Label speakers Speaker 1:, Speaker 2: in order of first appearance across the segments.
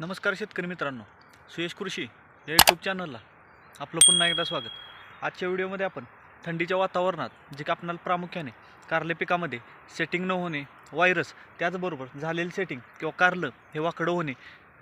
Speaker 1: नमस्कार शेतकरी मित्रांनो. सुयश कृषी या यूट्यूब चॅनलला आपलं पुन्हा एकदा स्वागत. आजच्या व्हिडिओमध्ये आपण थंडीच्या वातावरणात जे का आपणाला प्रामुख्याने कारले पिकामध्ये सेटिंग न होणे व्हायरस त्याचबरोबर झालेलं सेटिंग किंवा कारलं हे वाकडं होणे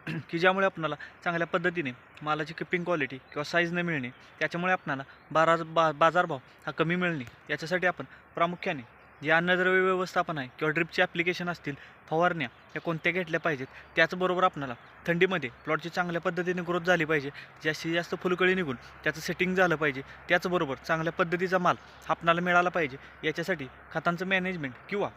Speaker 1: की ज्यामुळे आपणाला चांगल्या पद्धतीने मालाची किपिंग क्वालिटी किंवा साईज न मिळणे त्याच्यामुळे आपणाला बारा बा बाजारभाव हा कमी मिळणे याच्यासाठी आपण प्रामुख्याने जे अन्नद्रव्य व्यवस्थापन आहे किंवा ड्रिपचे ॲप्लिकेशन असतील फवारण्या या कोणत्या घेतल्या पाहिजेत त्याचबरोबर आपणाला थंडीमध्ये प्लॉटची चांगल्या पद्धतीने ग्रोथ झाली पाहिजे जास्तीत जास्त फुलकळी निघून त्याचं सेटिंग झालं पाहिजे त्याचबरोबर चांगल्या पद्धतीचा माल आपणाला मिळाला पाहिजे याच्यासाठी खतांचं मॅनेजमेंट किंवा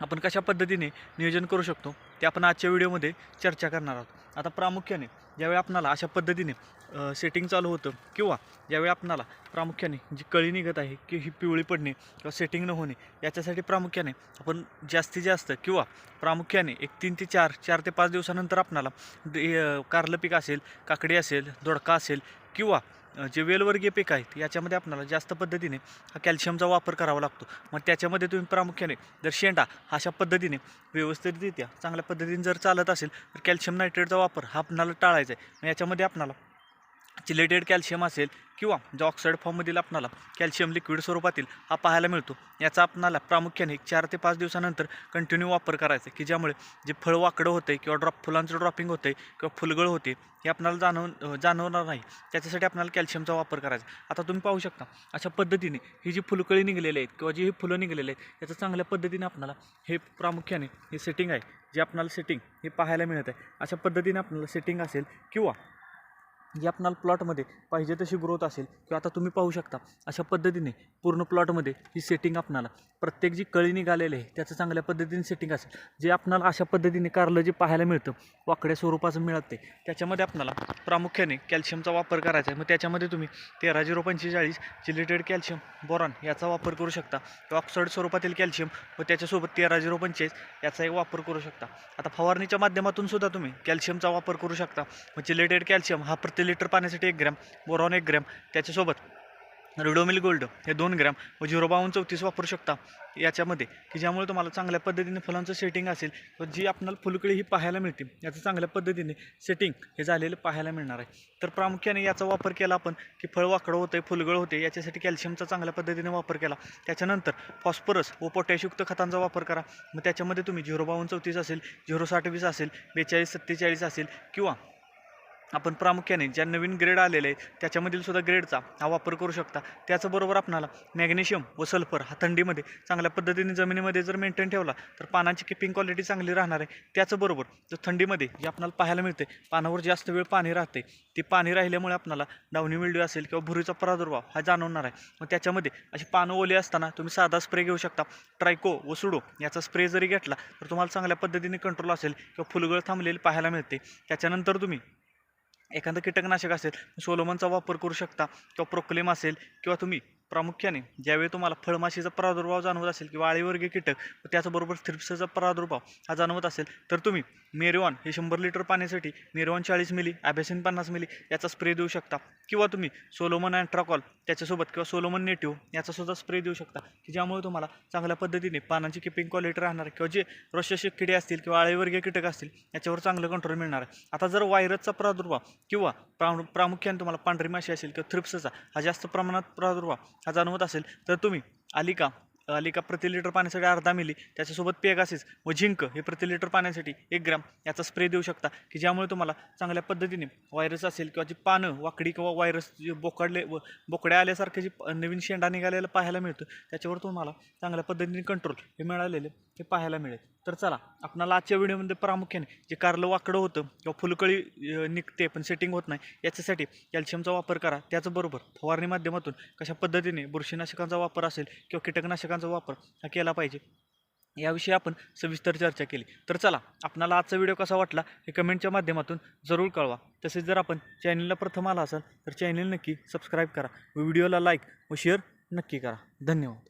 Speaker 1: आपण कशा पद्धतीने नियोजन करू शकतो ते आपण आजच्या व्हिडिओमध्ये चर्चा करणार आहोत. आता प्रामुख्याने ज्यावेळी आपणाला अशा पद्धतीने सेटिंग चालू होतं किंवा ज्यावेळी आपणाला प्रामुख्याने जी कळी निघत आहे की ही पिवळी पडणे किंवा सेटिंग न होणे याच्यासाठी प्रामुख्याने आपण जास्तीत जास्त किंवा प्रामुख्याने एक तीन ते चार चार ते पाच दिवसानंतर आपणाला कारलं पीक असेल काकडी असेल दोडका असेल किंवा जे वेलवर्गीय पीक आहेत याच्यामध्ये आपल्याला जास्त पद्धतीने हा कॅल्शियमचा वापर करावा लागतो. मग त्याच्यामध्ये तुम्ही प्रामुख्याने जर शेंडा अशा पद्धतीने व्यवस्थितरित्या चांगल्या पद्धतीने जर चालत असेल तर कॅल्शियम नायट्रेटचा वापर हा आपणाला टाळायचा आहे. मग याच्यामध्ये आपणाला चिलेटेड कॅल्शियम असेल किंवा जे ऑक्साईड फॉर्ममधील आपणाला कॅल्शियम लिक्विड स्वरूपातील हा पाहायला मिळतो. याचा आपणाला प्रामुख्याने चार ते पाच दिवसानंतर कंटिन्यू वापर करायचा आहे. की ज्यामुळे जे फळ वाकडं होते किंवा ड्रॉप फुलांचं ड्रॉपिंग होतं आहे किंवा फुलगळ होते हे आपणाला जाणव जाणवणार नाही. त्याच्यासाठी आपल्याला कॅल्शियमचा वापर करायचा आहे. आता तुम्ही पाहू शकता अशा पद्धतीने ही जी फुलकळी निघलेली आहेत किंवा जी ही फुलं निघलेली आहेत याचं चांगल्या पद्धतीने आपणाला हे प्रामुख्याने हे सेटिंग आहे. जे आपणाला सेटिंग हे पाहायला मिळत आहे. अशा पद्धतीने आपल्याला सेटिंग असेल किंवा जी आपणाला प्लॉटमध्ये पाहिजे तशी ग्रोथ असेल किंवा आता तुम्ही पाहू शकता. अशा पद्धतीने पूर्ण प्लॉटमध्ये ही सेटिंग आपणाला प्रत्येक जी कळी निघालेली आहे त्याचं चांगल्या पद्धतीने सेटिंग असेल. जे आपणाला अशा पद्धतीने कारलं जे पाहायला मिळतं वाकड्या स्वरूपाचं मिळत ते त्याच्यामध्ये आपणाला प्रामुख्याने कॅल्शियमचा वापर करायचा आहे. मग त्याच्यामध्ये तुम्ही तेरा झिरो पंचेचाळीस चिलिटेड कॅल्शियम बोरॉन याचा वापर करू शकता. किंवा ऑक्साईड स्वरूपातील कॅल्शियम व त्याच्यासोबत तेरा झिरो पंचेचाळीस याचा एक वापर करू शकता. आता फवारणीच्या माध्यमातून सुद्धा तुम्ही कॅल्शियमचा वापर करू शकता. मग चिलेटेड कॅल्शियम हा प्रत्येक लिटर पाण्यासाठी एक ग्रॅम बोरॉन एक ग्रॅम त्याच्यासोबत रिडोमिल गोल्ड हे दोन ग्रॅम व झिरो बावन्न चौतीस वापरू शकता याच्यामध्ये की ज्यामुळे तुम्हाला चांगल्या पद्धतीने फुलांचं सेटिंग असेल व जी आपल्याला फुलकळी ही पाहायला मिळते याचं चांगल्या पद्धतीने सेटिंग हे झालेलं पाहायला मिळणार आहे. तर प्रामुख्याने याचा वापर केला आपण की फळ वाकडं होतं आहे फुलगळ होते याच्यासाठी कॅल्शियमचा चांगल्या पद्धतीने वापर केला. त्याच्यानंतर फॉस्फरस व पोटॅशयुक्त खतांचा वापर करा. मग त्याच्यामध्ये तुम्ही झिरो बावन्न चौतीस असेल झिरो साठ वीस असेल बेचाळीस सत्तेचाळीस असेल किंवा आपण प्रामुख्याने ज्या नवीन ग्रेड आलेले आहे त्याच्यामधील सुद्धा ग्रेडचा हा वापर करू शकता. त्याचबरोबर आपणाला मॅग्नेशियम व सल्फर हा थंडीमध्ये चांगल्या पद्धतीने जमिनीमध्ये जर मेंटेन ठेवला तर पानांची किपिंग क्वालिटी चांगली राहणार आहे. त्याचबरोबर जर थंडीमध्ये जे आपल्याला पाहायला मिळते पानावर जास्त वेळ पाणी राहते ती पाणी राहिल्यामुळे आपल्याला डावणी मिल्ड्यू असेल किंवा भुरीचा प्रादुर्भाव हा जाणवणार आहे. मग त्याच्यामध्ये अशी पानं ओली असताना तुम्ही साधा स्प्रे घेऊ शकता. ट्रायको व सुडो याचा स्प्रे जरी घेतला तर तुम्हाला चांगल्या पद्धतीने कंट्रोल असेल किंवा फुलगळ थांबलेली पाहायला मिळते. त्याच्यानंतर तुम्ही एखादं कीटकनाशक असेल सोलोमनचा वापर करू शकता किंवा प्रोक्लेम असेल किंवा तुम्ही प्रामुख्याने ज्यावेळी तुम्हाला फळमाशीचा प्रादुर्भाव जाणवत असेल किंवा आळीवर्गीय कीटक त्याचबरोबर थ्रिप्सचा प्रादुर्भाव हा जाणवत असेल तर तुम्ही मेरिओन हे शंभर लिटर पाण्यासाठी मेरिओन चाळीस मिली ॲबेसिन पन्नास मिली याचा स्प्रे देऊ शकता. किंवा तुम्ही सोलोमन अँट्राकॉल त्याच्यासोबत किंवा सोलोमन नेटिव्ह याचासुद्धा स्प्रे देऊ शकता की ज्यामुळे तुम्हाला चांगल्या पद्धतीने पानांची किपिंग क्वालिटी राहणार किंवा जे रोषशे किडे असतील किंवा आळीवर्गीय कीटक असतील याच्यावर चांगलं कंट्रोल मिळणार आहे. आता जर व्हायरसचा प्रादुर्भाव किंवा प्रामु प्रामुख्याने तुम्हाला पांढरी माशी असेल किंवा थ्रिप्सचा हा जास्त प्रमाणात प्रादुर्भाव हा जाणवत असेल तर तुम्ही आलिका लिका प्रति लिटर पाण्यासाठी अर्धा मिली त्याच्यासोबत पेगासिस व झिंक हे प्रति लिटर पाण्यासाठी एक ग्रॅम याचा स्प्रे देऊ शकता की ज्यामुळे तुम्हाला चांगल्या पद्धतीने व्हायरस असेल किंवा जी पानं वाकडी किंवा व्हायरस जे बोकडले व बोकड्या आल्यासारखे जी नवीन शेंडा निघालेला पाहायला मिळतं त्याच्यावर तुम्हाला चांगल्या पद्धतीने कंट्रोल हे मिळालेले हे पाहायला मिळेल. तर चला आपणाला आजच्या व्हिडिओमध्ये प्रामुख्याने जे कारलं वाकडं होतं किंवा फुलकळी निघते पण सेटिंग होत नाही याच्यासाठी कॅल्शियमचा वापर करा. त्याचबरोबर फवारणी माध्यमातून कशा पद्धतीने बुरशीनाशकांचा वापर असेल किंवा कीटकनाशकांचा वापर हा केला पाहिजे याविषयी आपण सविस्तर चर्चा केली. तर चला आपणाला आजचा व्हिडिओ कसा वाटला हे कमेंटच्या माध्यमातून जरूर कळवा. तसेच जर आपण चॅनलला प्रथम आला असाल तर चॅनल नक्की सबस्क्राईब करा व व्हिडिओला लाईक व शेअर नक्की करा. धन्यवाद.